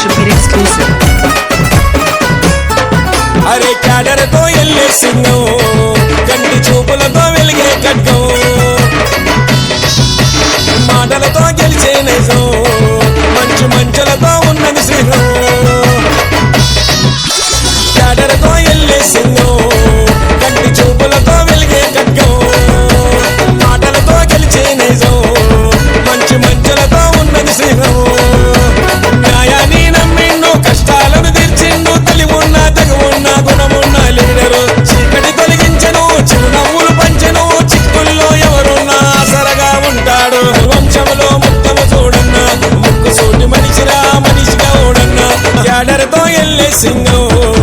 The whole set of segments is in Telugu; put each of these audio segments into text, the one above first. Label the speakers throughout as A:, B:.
A: షుడ్ ఎక్స్క్లూసివ్
B: అరే క్యాడర్తో ఎల్లే సింగం కంటి చూపులతో వెలిగే ఖడ్గం. మాటలతో గెలిచే నిజం మంచు మంచులతో ఉన్నది సింహం Senhor.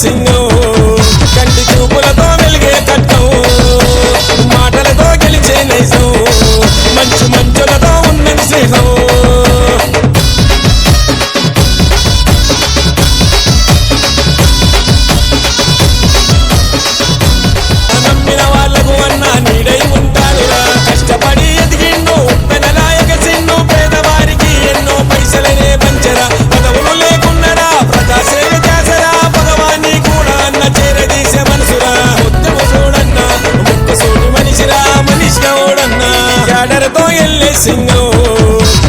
B: సింగం. కంటి చూపులతో వెలిగే కట్టం మాటలతో గెలిచే నైజం. మంచు మంచులతో ఉన్నది స్నేహం. బార్డర్తో ఎల్లే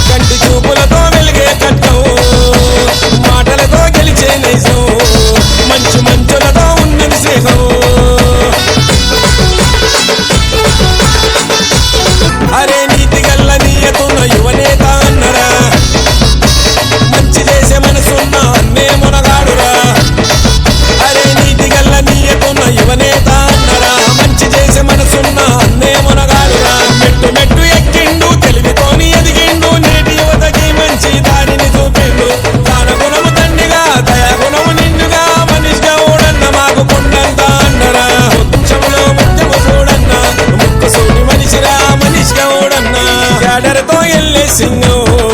B: కంటి చూపులతో వెలిగే కట్టు Síguele, Señor.